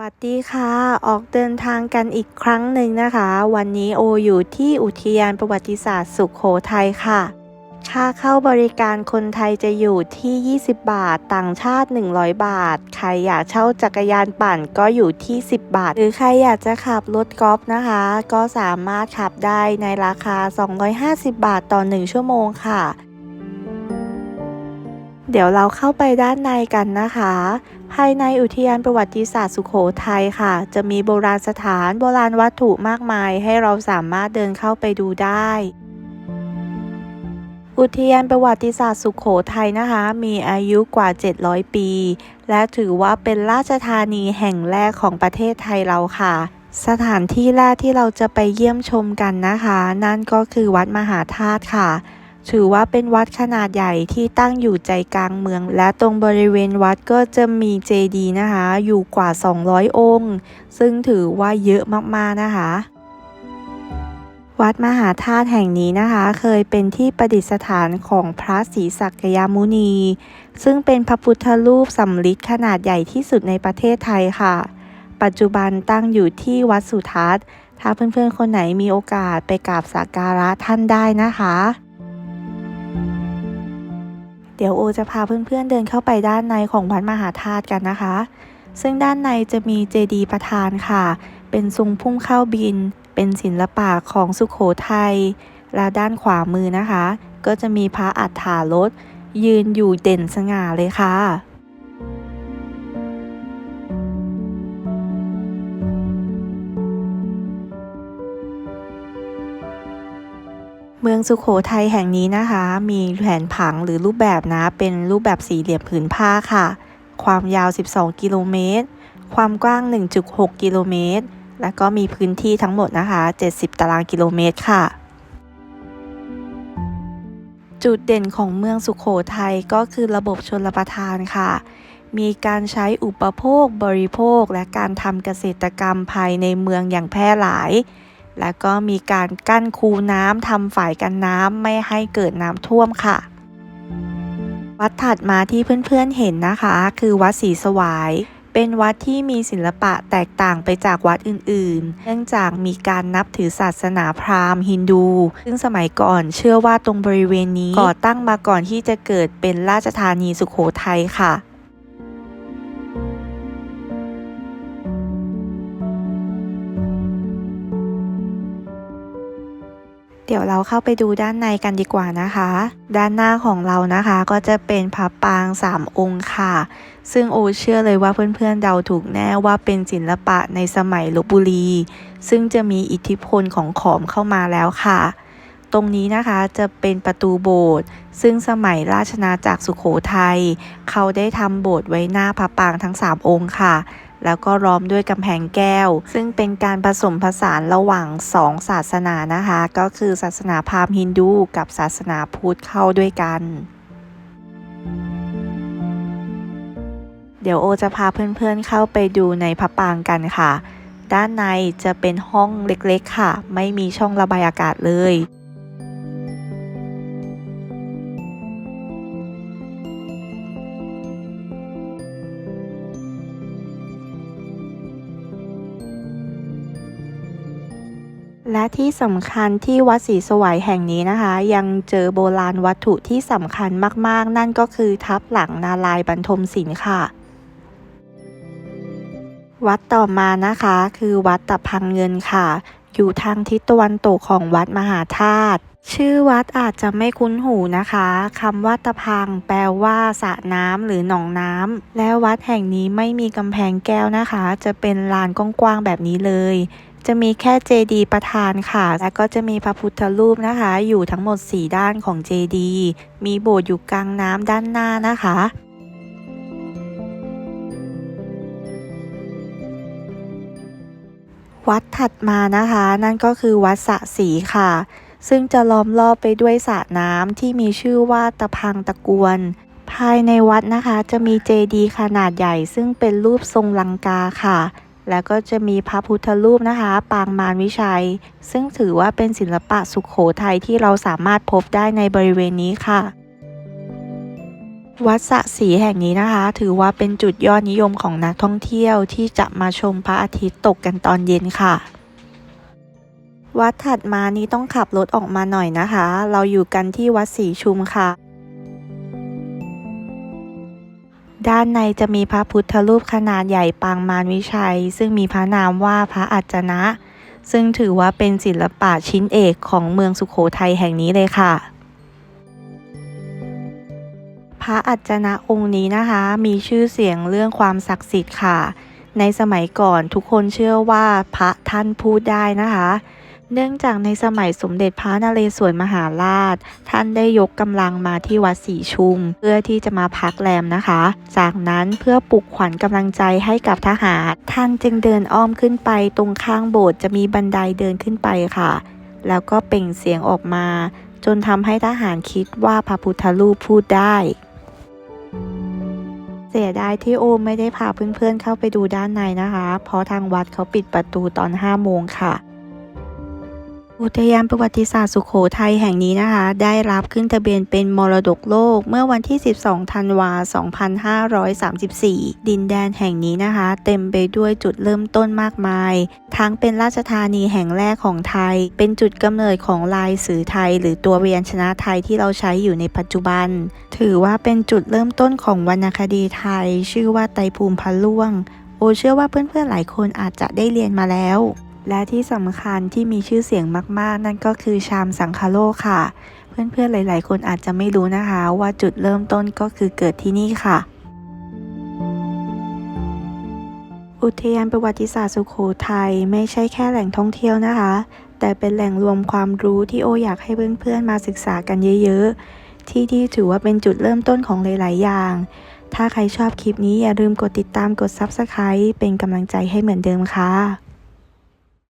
วัสดีค่ะ ออกเดินทางกันอีกครั้งหนึ่งนะคะ วันนี้โออยู่ที่อุทยานประวัติศาสตร์สุขโขทัยค่ะ ค่าเข้าบริการคนไทยจะอยู่ที่ 20 บาท ต่างชาติ 100 บาท ใครอยากเช่าจักรยานปั่นก็อยู่ที่ 10 บาท หรือใครอยากจะขับรถกอล์ฟนะคะ ก็สามารถขับได้ในราคา 250 บาทต่อ 1 ชั่วโมงค่ะ เดี๋ยวเราเข้าไปด้านในกันนะคะ ภายในอุทยานประวัติศาสตร์สุขโขทัยค่ะ จะมีโบราณสถานโบราณวัตถุมากมาย ให้เราสามารถเดินเข้าไปดูได้ อุทยานประวัติศาสตร์สุขโขทัยนะคะ มีอายุกว่า 700 ปี และถือว่าเป็นราชธานีแห่งแรกของประเทศไทยเราค่ะ สถานที่แรกที่เราจะไปเยี่ยมชมกันนะคะ นั่นก็คือวัดมหาธาตุค่ะ ถือว่าเป็นวัดขนาดใหญ่ที่ตั้งอยู่ใจกลางเมือง และตรงบริเวณวัดก็จะมีเจดีย์นะคะ อยู่กว่า 200 องค์ ซึ่งถือว่าเยอะมากๆนะคะ วัดมหาธาตุแห่งนี้นะคะ เคยเป็นที่ประดิษฐานของพระศรีสักยมุนี ซึ่งเป็นพระพุทธรูปสำริดขนาดใหญ่ที่สุดในประเทศไทยค่ะ ปัจจุบันตั้งอยู่ที่วัดสุทัศน์ ถ้าเพื่อนๆคนไหนมีโอกาสไปกราบสักการะท่านได้นะคะ เดี๋ยวโอจะพาเพื่อนๆเดินเข้าไปด้านในของวัดมหาธาตุกันนะคะ ซึ่งด้านในจะมีเจดีย์ประธานค่ะ เป็นทรงพุ่มเข้าบิน เป็นศิลปะของสุขโขทัย และด้านขวามือนะคะ ก็จะมีพระอัฏฐารถยืนอยู่เด่นสง่าเลยค่ะ เมืองสุขโขทัยแห่งนี้นะคะ มีแผนผังหรือรูปแบบนะ เป็นรูปแบบสี่เหลี่ยมผืนผ้าค่ะ ความยาว 12 กิโลเมตร ความกว้าง 1.6 กิโลเมตร และก็มีพื้นที่ทั้งหมดนะคะ 70 ตารางกิโลเมตรค่ะ จุดเด่นของเมืองสุขโขทัยก็คือระบบชนประทานค่ะ มีการใช้อุปโภคบริโภค และการทำเกษตรกรรมภายในเมืองอย่างแพร่หลาย และก็มีการกั้นคูน้ำทำฝายกันน้ำไม่ให้เกิดน้ำท่วมค่ะ วัดถัดมาที่เพื่อนๆเห็นนะคะ คือวัดศรีสวาย เป็นวัดที่มีศิลปะแตกต่างไปจากวัดอื่นๆ เนื่องจากมีการนับถือศาสนาพราหมณ์ฮินดู ซึ่งสมัยก่อนเชื่อว่าตรงบริเวณนี้ก่อตั้งมาก่อนที่จะเกิดเป็นราชธานีสุขโขทัยค่ะ เดี๋ยวเราเข้าไปดูด้านในกันดีกว่านะคะ ด้านหน้าของเรานะคะก็จะเป็นพระปางสามองค์ค่ะ ซึ่งโอเชื่อเลยว่าเพื่อนๆเดาถูกแน่ว่าเป็นศิลปะในสมัยลบบุรี ซึ่งจะมีอิทธิพลของขอมเข้ามาแล้วค่ะ ตรงนี้นะคะจะเป็นประตูโบสถ์ซึ่งสมัยราชนาจักรสุขโขทัยเขาได้ทำโบสถ์ไว้หน้าพระปางทั้ง 3 องค์ค่ะ แล้วก็ล้อมด้วยกำแพงแก้ว ซึ่งเป็นการผสมผสานระหว่างสองศาสนานะคะ ก็คือศาสนาพราหมณ์ฮินดูกับศาสนาพุทธเข้าด้วยกันเดี๋ยวโอจะพาเพื่อนๆเข้าไปดูในพระปรางกันค่ะ ด้านในจะเป็นห้องเล็กๆค่ะ ไม่มีช่องระบายอากาศเลย และที่สำคัญที่วัดศรีสวายแห่งนี้นะคะ ยังเจอโบราณวัตถุที่สำคัญมากๆ นั่นก็คือทับหลังนาลายบรรทมศิลป์ค่ะ วัดต่อมานะคะคือวัดตะพังเงินค่ะ อยู่ทางทิศตะวันตกของวัดมหาธาตุชื่อวัดอาจจะไม่คุ้นหูนะคะคำว่าตะพังแปลว่าสระน้ำหรือหนองน้ำและวัดแห่งนี้ไม่มีกำแพงแก้วนะคะ จะเป็นลานกว้างๆแบบนี้เลย จะมีแค่เจดีประธานค่ะ และก็จะมีพระพุทธรูปนะคะ อยู่ทั้งหมด 4 ด้านของเจดีมีโบสถ์อยู่กลางน้ำด้านหน้านะคะวัดถัดมานะคะ นั่นก็คือวัดสระศรีค่ะ ซึ่งจะล้อมรอบไปด้วยสระน้ำที่มีชื่อว่าตะพังตะกวน ภายในวัดนะคะ จะมีเจดีย์ขนาดใหญ่ ซึ่งเป็นรูปทรงลังกาค่ะ แล้วก็จะมีพระพุทธรูปนะคะ ปางมารวิชัย ซึ่งถือว่าเป็นศิลปะสุขโขทัยที่เราสามารถพบได้ในบริเวณนี้ค่ะ วัดสระศีแห่งนี้นะคะ ถือว่าเป็นจุดยอดนิยมของนักท่องเที่ยวที่จะมาชมพระอาทิตย์ตกกันตอนเย็นค่ะ วัดถัดมานี้ต้องขับรถออกมาหน่อยนะคะ เราอยู่กันที่วัดศรีชุมค่ะ ด้านในจะมีพระพุทธรูปขนาดใหญ่ปางมารวิชัย ซึ่งมีพระนามว่าพระอัจจนะ ซึ่งถือว่าเป็นศิลปะชิ้นเอกของเมืองสุขโขทัยแห่งนี้เลยค่ะ พระอัจจนะองค์นี้นะคะ มีชื่อเสียงเรื่องความศักดิ์สิทธิ์ค่ะ ในสมัยก่อนทุกคนเชื่อว่าพระท่านพูดได้นะคะ เนื่องจากในสมัยสมเด็จพระนเรศวรมหาราช ท่านได้ยกกำลังมาที่วัดศรีชุม เพื่อที่จะมาพักแรมนะคะ จากนั้นเพื่อปลุกขวัญกำลังใจให้กับทหาร ท่านจึงเดินอ้อมขึ้นไปตรงข้างโบสถ์จะมีบันไดเดินขึ้นไปค่ะ แล้วก็เปล่งเสียงออกมา จนทำให้ทหารคิดว่าพระพุทธรูปพูดได้เสียดายที่โอมไม่ได้พาเพื่อนๆเข้าไปดูด้านในนะคะ เพราะทางวัดเขาปิดประตูตอน5โมงค่ะ อุทยานประวัติศาสตร์สุขโขทัยแห่งนี้นะคะ ได้รับขึ้นทะเบียนเป็นมรดกโลกเมื่อวันที่ 12 ธันวา 2534 ดินแดนแห่งนี้นะคะ เต็มไปด้วยจุดเริ่มต้นมากมาย ทั้งเป็นราชธานีแห่งแรกของไทย เป็นจุดกำเนิดของลายสื่อไทย หรือตัวเวียนชนะไทยที่เราใช้อยู่ในปัจจุบัน ถือว่าเป็นจุดเริ่มต้นของวรรณคดีไทย ชื่อว่าไตรภูมิพันล่วง โอเชื่อว่าเพื่อนๆหลายคนอาจจะได้เรียนมาแล้ว และที่สำคัญที่มีชื่อเสียงมาก ๆ นั่นก็คือชามสังคาโลค่ะ เพื่อนๆหลาย ๆ คนอาจจะไม่รู้นะคะว่าจุดเริ่มต้นก็คือเกิดที่นี่ค่ะ อุทยานประวัติศาสตร์สุโขทัยไม่ใช่แค่แหล่งท่องเที่ยวนะคะ แต่เป็นแหล่งรวมความรู้ที่โออยากให้เพื่อนๆมาศึกษากันเยอะๆ ที่ที่ถือว่าเป็นจุดเริ่มต้นของหลาย ๆ อย่าง ถ้าใครชอบคลิปนี้อย่าลืมกดติดตามกด Subscribe เป็นกำลังใจให้เหมือนเดิมค่ะ